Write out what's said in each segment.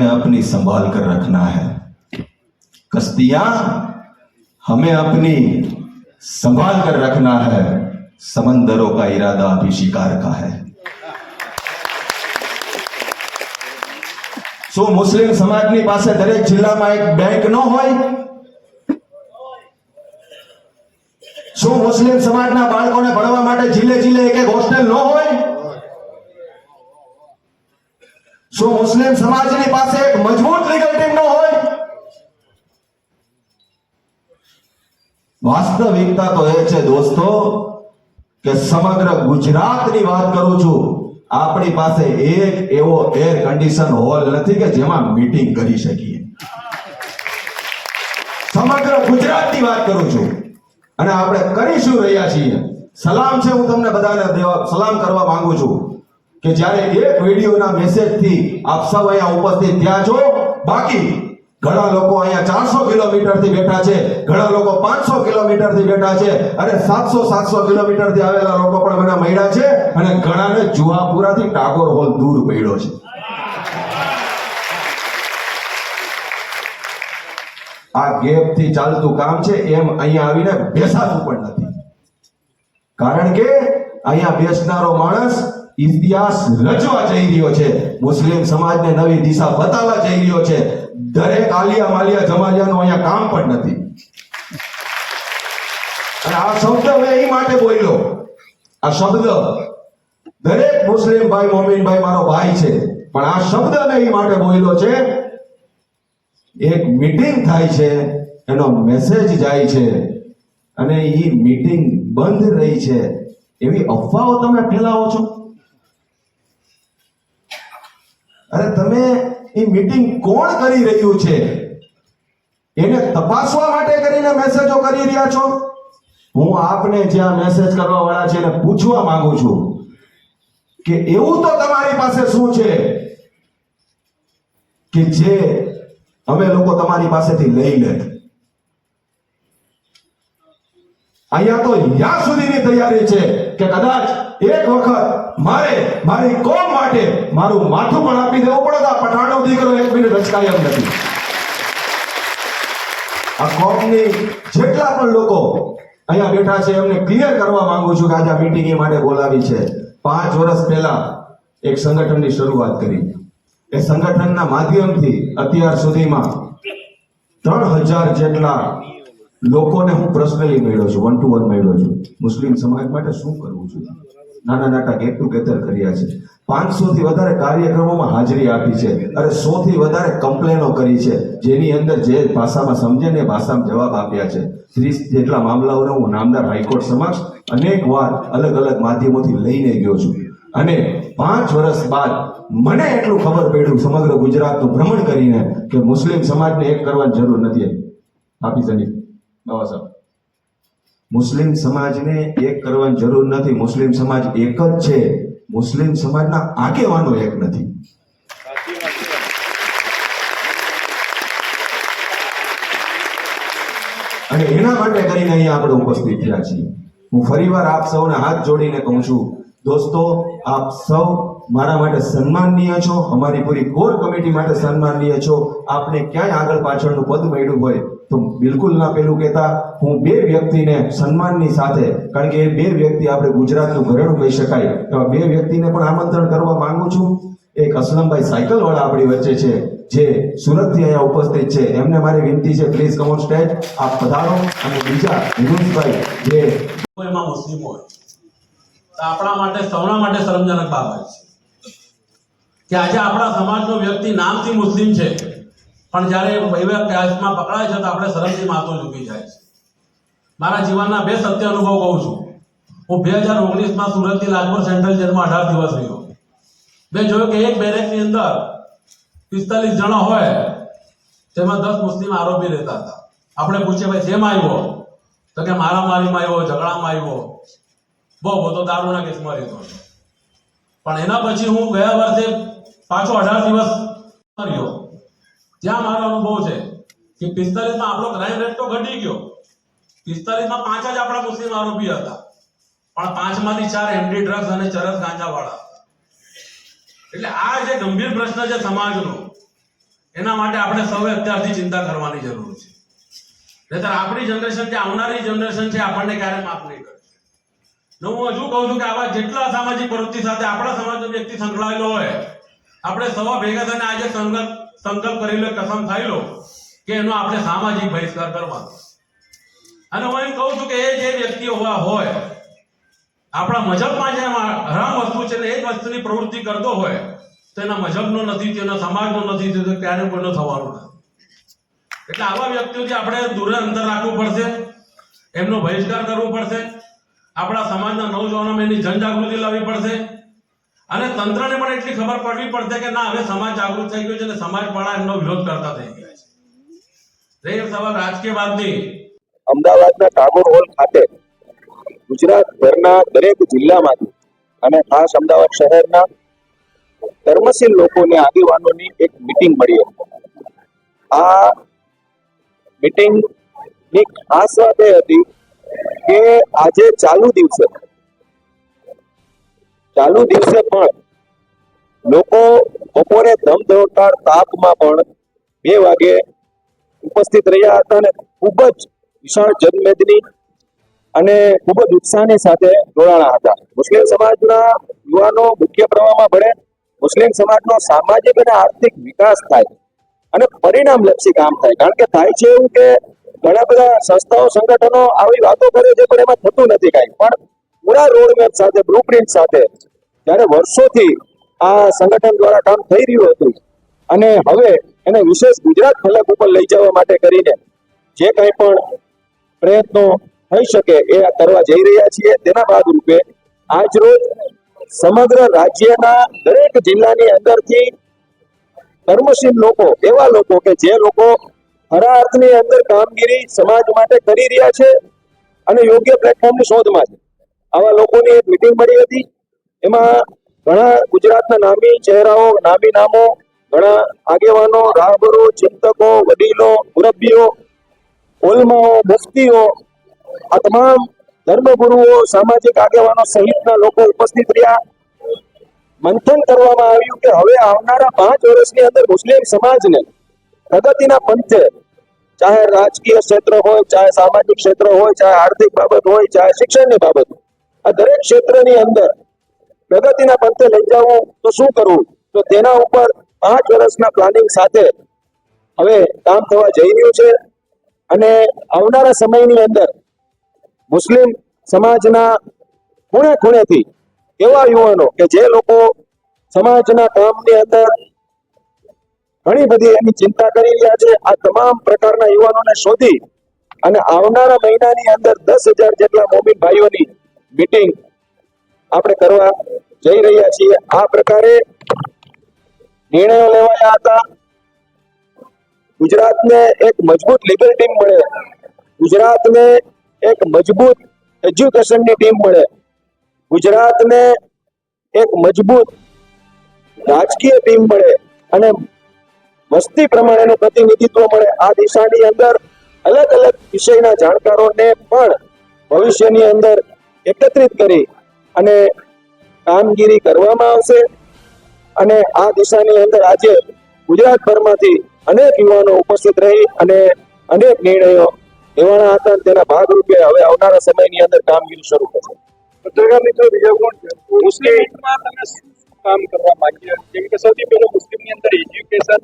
हमें अपनी संभाल कर रखना है कश्तियां हमें अपनी संभाल कर रखना है समंदरों का इरादा अभी शिकार का है શું મુસ્લિમ સમાજની પાસે દરેક જિલ્લામાં એક બેંક ન હોય શું મુસ્લિમ સમાજના બાળકોને ભણવા માટે જિલ્લે જિલ્લે એક એક હોસ્ટેલ ન હોય શું મુસ્લિમ સમાજની પાસે એક મજબૂત લીગલ ટીમ ન હોય? વાસ્તવિકતા તો એ છે દોસ્તો કે સમગ્ર ગુજરાતની વાત કરું છું, આપણી પાસે એક એવો એર કન્ડિશન હોલ નથી કે જેમાં મીટિંગ કરી શકીએ. સમગ્ર ગુજરાતની વાત કરું છું. અને આપણે કરી શું રહ્યા છીએ. સલામ છે હું તમને બધાને સલામ કરવા માંગુ છું. કે જ્યારે એક વિડીયોના મેસેજથી આપ સૌ અહીંયા ઉપસ્થિત થયા છો, બાકી ઘણા લોકો અહીંયા ચારસો કિલોમીટરથી બેઠા છે, ઘણા લોકો પાંચસો કિલોમીટરથી બેઠા છે અને સાતસો સાતસો કિલોમીટરથી આવેલા લોકો પણ મને મળ્યા છે અને ઘણાને જુહાપુરાથી ટાગોર હોલ દૂર પડ્યો છે. આ ગેપથી ચાલતું કામ છે એમ અહીંયા આવીને બેસાતું પણ નથી. કારણ કે અહીંયા બેસનારો માણસ ઇતિહાસ રચવા જઈ રહ્યો છે. મુસ્લિમ સમાજને નવી દિશા બતાવવા જઈ રહ્યો છે. દરેક આલિયા માલિયા જમાલિયાનું અહીંયા કામ પણ નથી. અને આ શબ્દ મેં એ માટે બોલ્યો. આ શબ્દ દરેક મુસ્લિમ ભાઈ મોમીનભાઈ મારો ભાઈ છે. પણ આ શબ્દ મેં એ માટે બોલ્યો છે. એક મીટિંગ થાય છે. એનો મેસેજ જાય છે. અને એ મીટિંગ બંધ રહી છે. એવી અફવાઓ તમે ફેલાવો છો? અરે તમે એ મીટિંગ કોણ કરી રહ્યું છે? એને તપાસવા માટે કરીને મેસેજો કરી રહ્યા છો? હું આપને જ્યાં મેસેજ કરવા વાળા છે એને પૂછવા માંગુ છું કે એવું તો તમારી પાસે શું છે કે જે અમે લોકો તમારી પાસેથી લઈ લે. અહીંયા તો યા સુધીની તૈયારી છે. કે કદાચ એક વખત મારે મારી કોમ માટે મારું માથું પણ આપી દેવું પડે આ પઠાણનો દીકરો એક મિનિટ રચકાય એમ નથી. આ કોમની જેટલા પણ લોકો અહીંયા બેઠા છે, એમને ક્લિયર કરવા માંગુ છું કે આજે આ એ માટે બોલાવી છે. પાંચ વર્ષ પહેલા એક સંગઠનની શરૂઆત કરી. એ સંગઠનના માધ્યમથી અત્યાર સુધીમાં ત્રણ હજાર જેટલા લોકોને હું પર્સનલી મળ્યો છું વન ટુ વન મળ્યો છું. મુસ્લિમ સમાજ માટે શું કરવું છું નાના નાના ગેટ ટુગેધર કર્યા છે. પાંચસો થી વધારે કાર્યક્રમોમાં હાજરી આપી છે અને સો થી વધારે કમ્પ્લેનો કરી છે. જેની અંદર જે ભાષામાં સમજે ને ભાષામાં જવાબ આપ્યા છે. ત્રીસ જેટલા મામલાઓને હું નામદાર હાઈકોર્ટ સમક્ષ અનેક વાર અલગ અલગ માધ્યમોથી લઈને ગયો છું. અને પાંચ વર્ષ બાદ મને એટલું ખબર પડ્યું સમગ્ર ગુજરાતનું ભ્રમણ કરીને કે મુસ્લિમ સમાજને એક કરવાની જરૂર નથી. આપી સાહેબ મુસ્લિમ સમાજને એક કરવાની જરૂર નથી. મુસ્લિમ સમાજ એક જ છે. મુસ્લિમ સમાજના આગેવાનો એક નથી. અને એના માટે કરીને અહીંયા આપણે ઉપસ્થિત થયા છીએ. હું ફરીવાર આપ સૌને હાથ જોડીને કહું છું, દોસ્તો, આપ સૌ મારા માટે સન્માનનીય છો, અમારી પૂરી કોર કમિટી માટે સન્માનનીય છો. આપને ક્યાંય આગળ પાછળનું પદ મળ્યું હોય તો બિલકુલ ના પેલું કહેતા. હું બે વ્યક્તિને સન્માનની સાથે, કારણ કે એ બે વ્યક્તિ આપણે ગુજરાતનું ઘરેણું કહી શકાય. એવા બે વ્યક્તિને પણ આમંત્રણ કરવા માંગુ છું. એક અસલમભાઈ સાયકલ વાળા આપણી વચ્ચે છે, જે સુરતથી અહીંયા ઉપસ્થિત છે. એમને મારી વિનંતી છે પ્લીઝ કમ ઓન સ્ટેજ આપ પધારો. અને બીજા વિનોદભાઈ, જે એમાં મુસ્લિમ હોય. આપણા માટે, સૌના માટે શરમજનક બાબત છે. કે આજે આપણા સમાજનો વ્યક્તિ નામથી મુસ્લિમ છે. પણ જ્યારે એવા કેસમાં પકડાય છે તો આપણે શરમથી માથું ઝૂકી જાય છે. મારા જીવનના બે સત્ય અનુભવ કહું છું. હું બે હજાર ઓગણીસમાં સુરતથી લાજપુર સેન્ટ્રલ જેલમાં અઢાર દિવસ રહ્યો. મેં જોયું કે એક બેરેકની અંદર પિસ્તાલીસ જણા હોય, તેમાં દસ મુસ્લિમ આરોપી રહેતા હતા. આપણે પૂછીએ, ભાઈ જેમ આવ્યો? તો કે, મારામારીમાં આવ્યો, ઝઘડામાં આવ્યો. બહુ બધો દારૂના કેસમાં રહેતો હતો. પણ એના પછી હું ગયા વર્ષે પાછો અઢાર દિવસ કર્યો. ત્યાં મારો અનુભવ છે કે પિસ્તાલીસમાં આપણો ક્રાઇમ રેટ તો ઘટી ગયો. પિસ્તાલીસમાં પાંચ જ આપણા મુસ્લિમ આરોપી હતા. પણ પાંચમાંથી ચાર એમડી ડ્રગ્સ અને ચરસ ગાંજા વાળા એટલે આ જે ગંભીર પ્રશ્ન છે સમાજનો, એના માટે આપણે સૌએ અત્યારથી ચિંતા કરવાની જરૂર છે. નહીતર આપણી જનરેશન જે આવનારી જનરેશન છે, આપણને ક્યારે માફ નહીં કરે હું હજુ કહું છું કે આવા જેટલા સામાજિક પ્રવૃત્તિ સાથે આપણા સમાજનો વ્યક્તિ સંકળાયેલો હોય આપણે સવા ભેગા થઈને આજે સંકલ્પ સંકલ્પ કરી લો કસમ થયેલો કે એનો આપણે સામાજિક બહિષ્કાર કરવાનો. અને હું એમ કહું છું કે એ જે વ્યક્તિઓ હોય, આપણા મજબમાં જે હરામ વસ્તુ છે ને એ જ વસ્તુની પ્રવૃત્તિ કરતો હોય, તો એના મજહબનો નથી, તેના સમાજનો નથી, તો ક્યારે કોઈનો થવાનું નથી. એટલે આવા વ્યક્તિઓથી આપણે દૂર અંતર રાખવું પડશે, એમનો બહિષ્કાર કરવો પડશે, આપણા સમાજના નવજવાનોમાં એની જનજાગૃતિ લાવવી પડશે અને તંત્રને પણ એટલી ખબર પડવી પડશે કે ના, હવે સમાજ જાગૃત થઈ ગયો છે અને સમાજવાળા એમનો વિરોધ કરતા થઈ ગયા છે. રહી સવાલ રાજકીય વાદની અમદાવાદના ટાગોર હોલ ખાતે ગુજરાતભરના દરેક જિલ્લામાંથી અને ખાસ અમદાવાદ શહેરના ધર્મશીલ લોકોને, આગેવાનોની એક મિટિંગ મળી હતી. આ મિટિંગની ખાસ વાત એ હતી કે આજે ચાલુ દિવસે ચાલુ દિવસે પણ લોકો બપોરે ધમધમકાર તાપમાં પણ બે વાગે ઉપસ્થિત રહ્યા હતા અને ખૂબ જ વિશાળ જનમેદની અને ખૂબ જ ઉત્સાહની સાથે જોડાણા હતા. મુસ્લિમ સમાજના યુવાનો મુખ્ય પ્રવાહમાં ભળે મુસ્લિમ સમાજનો સામાજિક અને આર્થિક વિકાસ થાય અને પરિણામલક્ષી કામ થાય. કારણ કે થાય છે એવું કે ઘણા બધા સંસ્થાઓ, સંગઠનો આવી વાતો કરે છે, પણ એમાં થતું નથી કાંઈ. પણ પૂરા રોડમેપ સાથે બ્લુપ્રિન્ટ સાથે જ્યારે વર્ષોથી આ સંગઠન દ્વારા કામ થઈ રહ્યું હતું અને હવે એને વિશેષ ગુજરાત ફલક ઉપર લઈ જવા માટે કરીને જે કંઈ પણ પ્રયત્નો થઈ શકે એ કરવા જઈ રહ્યા છીએ. તેના ભાગરૂપે આજ રોજ સમગ્ર રાજ્યના દરેક જિલ્લાની અંદરથી કર્મશીલ લોકો, એવા લોકો કે જે લોકો ખરા અર્થની અંદર કામગીરી સમાજ માટે કરી રહ્યા છે અને યોગ્ય પ્લેટફોર્મની શોધમાં છે. આવા લોકોની એક મિટિંગ મળી હતી. એમાં ઘણા ગુજરાતના નામી ચહેરાઓ નામી નામો ઘણા આગેવાનો રાહબરો ચિંતકો વડીલો મુરબ્બીઓ ઓલમાઓ મુફ્તીઓ આ તમામ ધર્મગુરુઓ સામાજિક આગેવાનો સહિતના લોકો ઉપસ્થિત રહ્યા. મંથન કરવામાં આવ્યું કે હવે આવનારા પાંચ વર્ષની અંદર મુસ્લિમ સમાજને પ્રગતિના પંથે ચાહે રાજકીય ક્ષેત્ર હોય ચાહે સામાજિક ક્ષેત્ર હોય ચાહે આર્થિક બાબત હોય ચાહે શિક્ષણની બાબત હોય, આ દરેક ક્ષેત્રની અંદર પ્રગતિના પંથે લઈ જવું તો શું કરવું તો તેના ઉપર પાંચ વર્ષના પ્લાનિંગ સાથે હવે કામ થવા જઈ રહ્યું છે. અને આવનારા સમયની અંદર મુસ્લિમ સમાજના ખૂણે ખૂણેથી એવા યુવાનો કે જે લોકો સમાજના કામની અંદર ઘણી બધી એની ચિંતા કરી રહ્યા છે. આ તમામ પ્રકારના યુવાનોને શોધી અને આવનારા મહિનાની અંદર દસ હજાર જેટલા મોમિન ભાઈઓની મીટિંગ આપણે કરવા જઈ રહ્યા છીએ. આ પ્રકારે નિર્ણયો લેવાયા હતા. ગુજરાતને એક મજબૂત લીગલ ટીમ મળે. ગુજરાતને એક મજબૂત એજ્યુકેશનની ટીમ મળે. ગુજરાતને એક મજબૂત રાજકીય ટીમ મળે અને વસ્તી પ્રમાણેનું પ્રતિનિધિત્વ મળે. આ દિશાની અંદર અલગ અલગ વિષયના જાણકારોને પણ ભવિષ્યની અંદર એકત્રિત કરી અને કામગીરી કરવામાં આવશે. અને આ દિશાની અંદર આજે ગુજરાતભરમાંથી અનેક યુવાનો ઉપસ્થિત રહી અને અનેક નિર્ણયો લેવાના હતા તેના ભાગરૂપે હવે આવનારા સમયની અંદર કામગીરી શરૂ થશે. પત્રકાર મિત્રો, બીજા કોણ છે? મુસ્લિમમાં તમે કામ કરવા માંગીએ? જેમ કે સૌથી પહેલું મુસ્લિમની અંદર એજ્યુકેશન,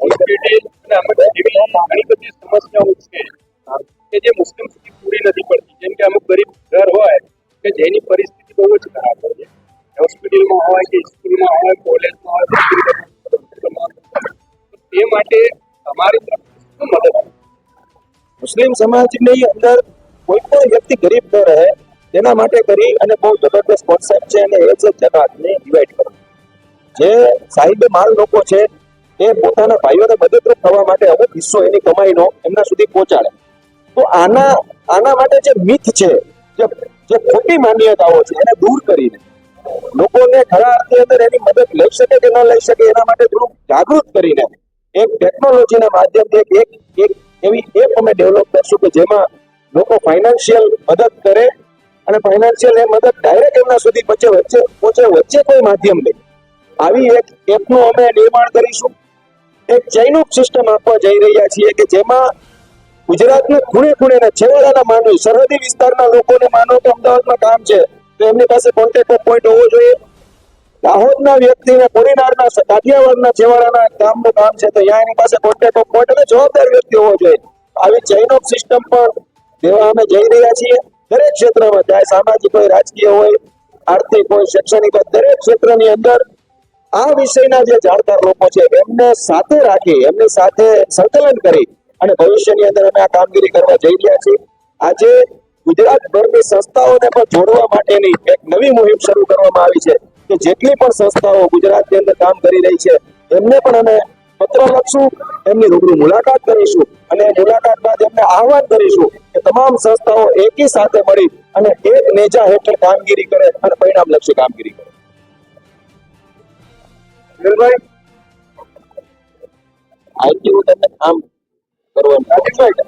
હોસ્પિટલ અને અમુક ઘણી બધી સમસ્યાઓ છે, કે જે મુસ્લિમ સુધી પૂરી નથી પડતી. જેની પરિસ્થિતિ બહુ જ ખરાબ હોય છે. હોસ્પિટલમાં હોય કે સ્કૂલમાં હોય, કોલેજમાં હોય, તે માટે તમારી તરફ મદદ મુસ્લિમ સમાજની અંદર કોઈ પણ વ્યક્તિ ગરીબ ન રહે, તેના માટે કરી અને બહુ જબરદસ્ત કોન્સેપ્ટ છે અને એ છે જકાતને ડિવાઈડ કરો. જે સાહિબે માલ લોકો છે એ પોતાના ભાઈઓને મદદરૂપ થવા માટે અમુક હિસ્સો એની કમાઈનો એમના સુધી પહોંચાડે. તો આના આના માટે જે મિથ છે, જે જે ખોટી માન્યતાઓ છે, એને દૂર કરીને લોકોને ખરા અર્થની અંદર એની મદદ લઈ શકે કે ન લઈ શકે એના માટે થોડું જાગૃત કરીને એક ટેકનોલોજીના માધ્યમથી એક એક એવી એપ અમે ડેવલપ કરશું કે જેમાં લોકો ફાઇનાન્શિયલ મદદ કરે અને ફાઇનાન્શિયલ એ મદદ ડાયરેક્ટ એમના સુધી પહોંચે વચ્ચે પહોંચે વચ્ચે કોઈ માધ્યમ નહીં. આવી એક એપનું અમે નિર્માણ કરીશું. એક ચૈનુક સિસ્ટમ આપવા જઈ રહ્યા છીએ કે જેમાં ગુજરાતના ખૂણે ખૂણે ને છેવાડાના માનવી સરહદી વિસ્તારના લોકોને માનો કે અમદાવાદમાં કામ છે. તો એમની પાસે કોન્ટેક્ટ પોઈન્ટ હોવો જોઈએ. દાહોદના વ્યક્તિને કોરીનારના કાઠિયાવાડના છેવાડાના ગામનું કામ છે, તો ત્યાં એની પાસે કોન્ટેક્ટ ઓફ પોઈન્ટ અને જવાબદાર વ્યક્તિ હોવો જોઈએ. આવી ચેઇન ઓફ સિસ્ટમ પણ દેવા અમે જઈ રહ્યા છીએ, દરેક ક્ષેત્રમાં, ચાહે સામાજિક હોય, રાજકીય હોય, આર્થિક હોય, શૈક્ષણિક હોય, દરેક ક્ષેત્રની અંદર આ વિષયના જે જાણકાર લોકો છે, એમને સાથે રાખી, એમની સાથે સંકલન કરી અને ભવિષ્યની અંદર અમે આ કામગીરી કરવા જઈ રહ્યા છીએ. આજે ગુજરાતભરની સંસ્થાઓને પણ જોડવા માટેની એક નવી મુહિમ શરૂ કરવામાં આવી છે કે જેટલી પણ સંસ્થાઓ ગુજરાતની અંદર કામ કરી રહી છે, એમને પણ અમે પત્ર લખશું, એમની રૂબરૂ મુલાકાત કરીશું અને મુલાકાત બાદ એમને આહવાન કરીશું કે તમામ સંસ્થાઓ એકી સાથે મળી અને એક નેજા હેઠળ કામગીરી કરે અને પરિણામલક્ષી કામગીરી કરે. સુનિલભાઈ હું તમને કામ કરવાનું